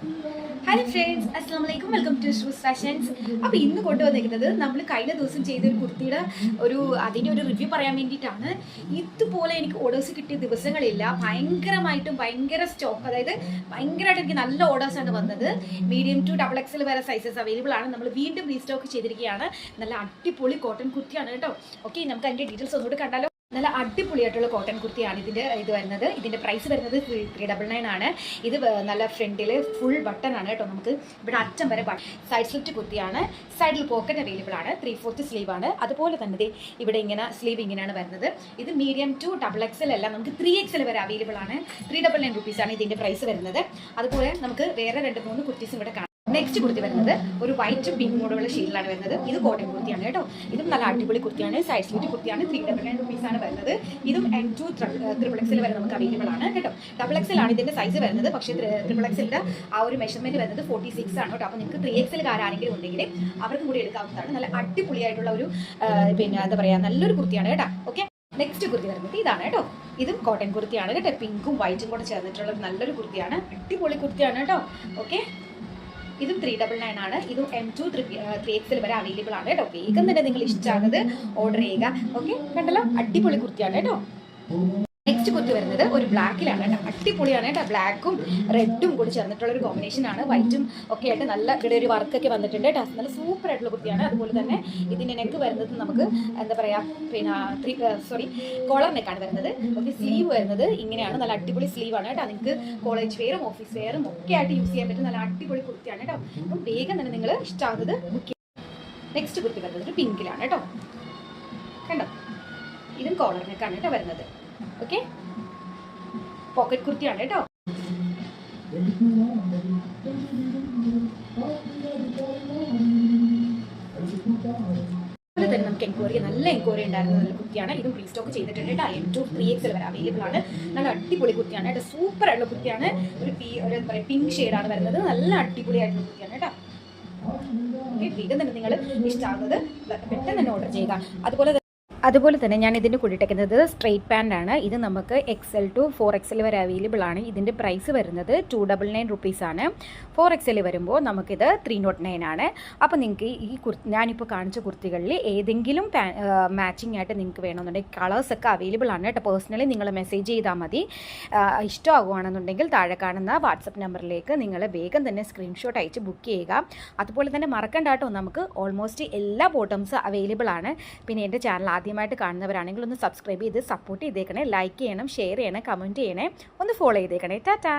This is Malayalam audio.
ഹായ് ഫ്രണ്ട്സ് അസ്സാം വലൈക്കും വെൽക്കം ടു ഷൂസ് ഫാഷൻസ് അപ്പോൾ ഇന്ന് കൊണ്ടുവന്നിരിക്കുന്നത് നമ്മൾ കഴിഞ്ഞ ദിവസം ചെയ്ത ഒരു കുർത്തിയുടെ ഒരു അതിന്റെ ഒരു റിവ്യൂ പറയാൻ വേണ്ടിയിട്ടാണ്. ഇതുപോലെ എനിക്ക് ഓർഡേഴ്സ് കിട്ടിയ ദിവസങ്ങളില്ല. ഭയങ്കരമായിട്ടും ഭയങ്കര സ്റ്റോക്ക് അതായത് ഭയങ്കരമായിട്ട് എനിക്ക് നല്ല ഓർഡേഴ്സാണ് വന്നത്. മീഡിയം ടു ഡബിൾ എക്സൽ വരെ സൈസസ് അവൈലബിൾ ആണ്. നമ്മൾ വീണ്ടും റീസ്റ്റോക്ക് ചെയ്തിരിക്കുകയാണ്. നല്ല അടിപൊളി കോട്ടൺ കുർത്തിയാണ് കേട്ടോ. ഓക്കെ നമുക്ക് അതിന്റെ ഡീറ്റെയിൽസ് ഒന്നുകൂടി കണ്ടാലോ. നല്ല അടിപൊളിയായിട്ടുള്ള കോട്ടൺ കുർത്തിയാണ് ഇതിന്റെ ഇത് വരുന്നത്. ഇതിന്റെ പ്രൈസ് വരുന്നത് ത്രീ ഡബിൾ നയൻ ആണ്. ഇത് നല്ല ഫ്രണ്ടിൽ ഫുൾ ബട്ടൺ ആണ് കേട്ടോ നമുക്ക്. ഇവിടെ അറ്റം വരെ സൈഡ് സ്ലിറ്റ് കുർത്തിയാണ്. സൈഡിൽ പോക്കറ്റ് അവൈലബിൾ ആണ്. ത്രീ ഫോർത്ത് സ്ലീവ് ആണ്. അതുപോലെ തന്നെ ഇവിടെ ഇങ്ങനെ സ്ലീവ് ഇങ്ങനെയാണ് വരുന്നത്. ഇത് മീഡിയം ടു ഡബിൾ എക്സൽ അല്ല നമുക്ക് ത്രീ എക്സൽ വരെ അവൈലബിൾ ആണ്. ത്രീ ഡബിൾ നയൻ റുപ്പീസാണ് ഇതിന്റെ പ്രൈസ് വരുന്നത്. അതുപോലെ നമുക്ക് വേറെ രണ്ട് മൂന്ന് കുർത്തീസ് ഇവിടെ കാണാം. നെക്സ്റ്റ് കുർത്തി വരുന്നത് ഒരു വൈറ്റ് പിങ്ക് മോഡുള്ള ഷീലാണ് വരുന്നത്. ഇത് കോട്ടൺ കുർത്തിയാണ് കേട്ടോ. ഇതും നല്ല അടിപൊളി കുർത്തിയാണ്. സൈഡ് സ്ലിറ്റ് കുർത്തിയാണ്. ത്രീ ഡബിൾ നയൻ റുപ്പീസ് ആണ് വരുന്നത്. ഇതും എൻ ടു ത്രിപ്പിൾ എക്സിൽ വരെ നമുക്ക് അവൈലബിൾ ആണ് കേട്ടോ. ഡബിൾ ആണ് ഇതിന്റെ സൈസ് വരുന്നത്. പക്ഷേ ത്രിപ്പിൾ എക്സിലിന്റെ ആ ഒരു മെഷർമെന്റ് വരുന്നത് ഫോർട്ടി സിക്സ് ആണ് കേട്ടോ. അപ്പോൾ നിങ്ങൾക്ക് ത്രീ എക്സൽ ആരെങ്കിലും ഉണ്ടെങ്കിൽ അവർക്കും കൂടി എടുക്കാവുന്നതാണ്. നല്ല അടിപൊളിയായിട്ടുള്ള ഒരു പിന്നെ എന്താ പറയാ നല്ലൊരു കുർത്തിയാണ് കേട്ടോ. ഓക്കെ നെക്സ്റ്റ് കുർത്തി വരുന്നത് ഇതാണ് കേട്ടോ. ഇതും കോട്ടൺ കുർത്തിയാണ് കേട്ടോ. പിങ്കും വൈറ്റും കൂടെ ചേർന്നിട്ടുള്ള നല്ലൊരു കുർത്തിയാണ്. അടിപൊളി കുർത്തിയാണ് കേട്ടോ. ഓക്കെ ഇതും ത്രീ ഡബിൾ നയൻ ആണ്. ഇതും എം ടു ത്രീ എക്സിൽ വരെ അവൈലബിൾ ആണ് കേട്ടോ. വേഗം തന്നെ നിങ്ങൾ ഇഷ്ടമാകുന്നത് ഓർഡർ ചെയ്യുക. ഓക്കെ കണ്ടല്ലോ? അടിപൊളി കുർത്തിയാണ് കേട്ടോ. നെക്സ്റ്റ് കുർത്തി വരുന്നത് ഒരു ബ്ലാക്കിലാണ് കേട്ടോ. അടിപൊളിയാണ് കേട്ടോ. ബ്ലാക്കും റെഡും കൂടി ചേർന്നിട്ടുള്ള ഒരു കോമ്പിനേഷൻ ആണ്. വൈറ്റും ഒക്കെ ആയിട്ട് നല്ല ഇവിടെ ഒരു വർക്കൊക്കെ വന്നിട്ടുണ്ട് കേട്ടോ. നല്ല സൂപ്പർ ആയിട്ടുള്ള കുർത്തിയാണ്. അതുപോലെ തന്നെ ഇതിന്റെ നെക്ക് വരുന്നത് നമുക്ക് എന്താ പറയാ? പിന്നെ ത്രീ സോറി കോളർ നെക്കാണ് വരുന്നത്. ഓക്കെ സ്ലീവ് വരുന്നത് ഇങ്ങനെയാണ്. നല്ല അടിപൊളി സ്ലീവാണ് കേട്ടോ. നിങ്ങൾക്ക് കോളേജ് വെയറും ഓഫീസ് വെയറും ഒക്കെ ആയിട്ട് യൂസ് ചെയ്യാൻ പറ്റും നല്ല അടിപൊളി കേട്ടോ അപ്പം വേഗം തന്നെ നിങ്ങൾ ഇഷ്ടമാകുന്നത് ബുക്ക് നെക്സ്റ്റ് കുർത്തി വരുന്നത് ഒരു പിങ്കിലാണ് കേട്ടോ. കണ്ടോ? ഇതും കോളർ നെക്കാണ് കേട്ടോ വരുന്നത്. ഓക്കെ പോക്കറ്റ് കുർത്തിയാണ് കേട്ടോ. അതുപോലെ തന്നെ നമുക്ക് എൻക്വയറി നല്ല എൻക്വയറി ഉണ്ടായിരുന്ന നല്ല കുർത്തിയാണ്. ഇതും റീസ്റ്റോക്ക് ചെയ്തിട്ടുണ്ട് കേട്ടോ. എം ടു ത്രീ എക്സ് വരെ. അവൈലബിൾ ആണ്. നല്ല അടിപൊളി കുർത്തിയാണ് കേട്ടോ. സൂപ്പർ ആയിട്ടുള്ള കുർത്തിയാണ്. ഒരു പി ഒരു എന്താ പറയുക പിങ്ക് ഷെയ്ഡാണ് വരുന്നത്. നല്ല അടിപൊളിയായിട്ടുള്ള ഓക്കെ വേഗം തന്നെ നിങ്ങൾ ഇഷ്ടമാകുന്നത് പെട്ടെന്ന് തന്നെ ഓർഡർ ചെയ്യുക. അതുപോലെ അതുപോലെ തന്നെ ഞാൻ ഇതിന്റെ കൂടി ഇട്ടേക്കുന്നത് സ്ട്രെയിറ്റ് പാന്റാണ് ഇത് നമുക്ക് എക്സൽ ടു ഫോർ എക്സൽ വരെ അവൈലബിൾ ആണ്. ഇതിന്റെ പ്രൈസ് വരുന്നത് ടു ഡബിൾ നയൻ റുപ്പീസാണ് ഫോർ എക്സൽ വരുമ്പോൾ നമുക്കിത് ത്രീ നോട്ട് നയൻ ആണ്. അപ്പോൾ നിങ്ങൾക്ക് ഈ കുർ ഞാനിപ്പോൾ കാണിച്ച കുർത്തികളിൽ ഏതെങ്കിലും മാച്ചിങ് ആയിട്ട് നിങ്ങൾക്ക് വേണമെന്നുണ്ടെങ്കിൽ കളേഴ്സൊക്കെ അവൈലബിൾ ആണ് കേട്ടോ. പേഴ്സണലി നിങ്ങൾ മെസ്സേജ് ചെയ്താൽ മതി. ഇഷ്ടമാകുകയാണെന്നുണ്ടെങ്കിൽ താഴെ കാണുന്ന വാട്സപ്പ് നമ്പറിലേക്ക് നിങ്ങൾ വേഗം തന്നെ സ്ക്രീൻഷോട്ട് അയച്ച് ബുക്ക് ചെയ്യുക. അതുപോലെ തന്നെ മറക്കണ്ട കേട്ടോ. നമുക്ക് ഓൾമോസ്റ്റ് എല്ലാ ബോട്ടംസ് അവൈലബിൾ ആണ്. പിന്നെ എന്റെ ചാനൽ ആദ്യമായിട്ട് കാണുന്നവരാണെങ്കിൽ ഒന്ന് സബ്സ്ക്രൈബ് ചെയ്ത് സപ്പോർട്ട് ചെയ്തേക്കണേ. ലൈക്ക് ചെയ്യണം ഷെയർ ചെയ്യണം കമന്റ് ചെയ്യണേ. ഒന്ന് ഫോളോ ചെയ്തേക്കണേ. ടാറ്റാ